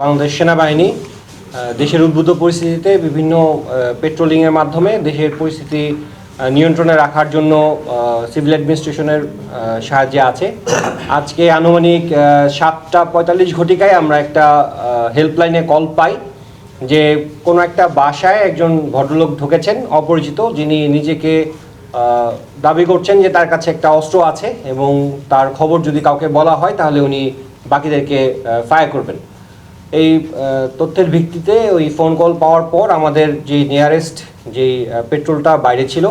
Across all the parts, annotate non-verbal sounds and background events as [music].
বাংলাদেশ সেনাবাহিনী দেশের উদ্ভূত পরিস্থিতিতে বিভিন্ন পেট্রোলিংয়ের মাধ্যমে দেশের পরিস্থিতি নিয়ন্ত্রণে রাখার জন্য সিভিল অ্যাডমিনিস্ট্রেশনের সাহায্যে আছে। আজকে আনুমানিক সাতটা পঁয়তাল্লিশ ঘটিকায় আমরা একটা হেল্পলাইনে কল পাই যে কোনো একটা বাসায় একজন ভদ্রলোক ঢুকেছেন, অপরিচিত, যিনি নিজেকে দাবি করছেন যে তার কাছে একটা অস্ত্র আছে এবং তার খবর যদি কাউকে বলা হয় তাহলে উনি বাকিদেরকে ফায়ার করবেন। এই তথ্যের ভিত্তিতে ওই ফোন কল পাওয়ার পর আমাদের যে নিয়ারেস্ট আহ, পেট্রোলটা বাইরে ছিল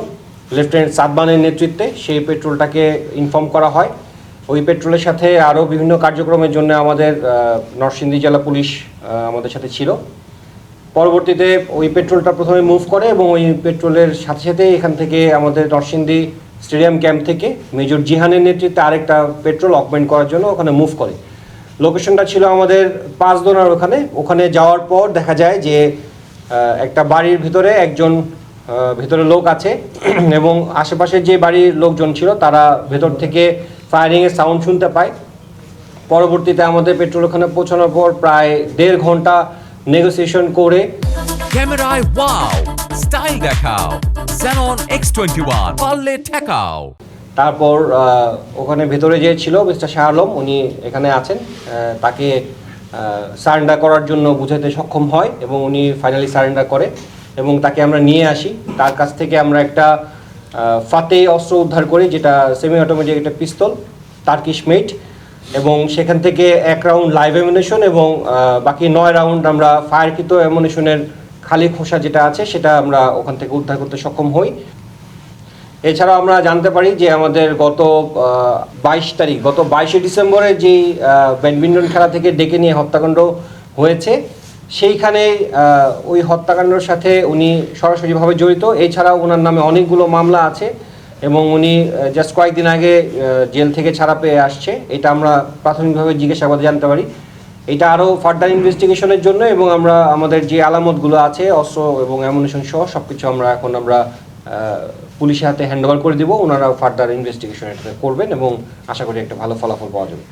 লেফটেন্যান্ট সাদবানের নেতৃত্বে সেই পেট্রোলটাকে ইনফর্ম করা হয়। ওই পেট্রোলের সাথে আরও বিভিন্ন কার্যক্রমের জন্য আমাদের নরসিংদী জেলা পুলিশ আমাদের সাথে ছিল। পরবর্তীতে ওই পেট্রোলটা প্রথমে মুভ করে এবং ওই পেট্রোলের সাথে সাথে এখান থেকে আমাদের নরসিংদী স্টেডিয়াম ক্যাম্প থেকে মেজর জিহানের নেতৃত্বে আরেকটা পেট্রোল অকমেন্ট করার জন্য ওখানে মুভ করে। লোকেশনটা ছিল আমাদের পাঁচ দোনার ওখানে। ওখানে যাওয়ার পর দেখা যায় যে একটা বাড়ির ভিতরে একজন ভেতরে লোক আছে। [clears throat] এবং আশেপাশে যে বাড়ির লোকজন ছিল, তারা ভেতর থেকে ফায়ারিংয়ের সাউন্ড শুনতে পায়। পরবর্তীতে আমাদের পেট্রোল ওখানে পৌঁছানোর পর প্রায় দেড় ঘণ্টা নেগোসিয়েশন করে। ক্যামেরায় ওয়াও স্টাইল দেখাও। Xenon X21 পারলে ঠেকাও। তারপর ওখানে ভেতরে যে ছিল মিস্টার শাহ আলম, উনি এখানে আছেন তাকে সারেন্ডার করার জন্য বুঝাতে সক্ষম হয় এবং উনি ফাইনালি সারেন্ডার করে এবং তাকে আমরা নিয়ে আসি। তার কাছ থেকে আমরা একটা ফাতে অস্ত্র উদ্ধার করি, যেটা সেমি অটোমেটিক একটা পিস্তল টার্কিশ মেট এবং সেখান থেকে এক রাউন্ড লাইভ অ্যামুনেশন এবং বাকি নয় রাউন্ড আমরা ফায়ারকৃত অ্যামুনেশনের খালি খোসা যেটা আছে, সেটা আমরা ওখান থেকে উদ্ধার করতে সক্ষম হই। এছাড়াও আমরা জানতে পারি যে আমাদের গত বাইশ তারিখ গত বাইশে ডিসেম্বরে আহ, ব্যাডমিন্টন খেলা থেকে ডেকে নিয়ে হত্যাকাণ্ড হয়েছে সেইখানে ওই হত্যাকাণ্ডের সাথে উনি সরাসরিভাবে জড়িত। এছাড়াও ওনার নামে অনেকগুলো মামলা আছে এবং উনি জাস্ট কয়েকদিন আগে জেল থেকে ছাড়া পেয়ে আসছে। এটা আমরা প্রাথমিকভাবে জিজ্ঞাসাবাদে জানতে পারি। এটা আরও ফার্দার ইনভেস্টিগেশনের জন্য এবং আমরা আমাদের যে আলামতগুলো আছে অস্ত্র এবং অ্যামুনেশন সহ সব কিছু আমরা এখন আমরা পুলিশের হাতে হ্যান্ডওভার করে দিব ওনারা ফার্দার ইনভেস্টিগেশন করবেন এবং আশা করি একটা ভালো ফলাফল পাওয়া যাবে।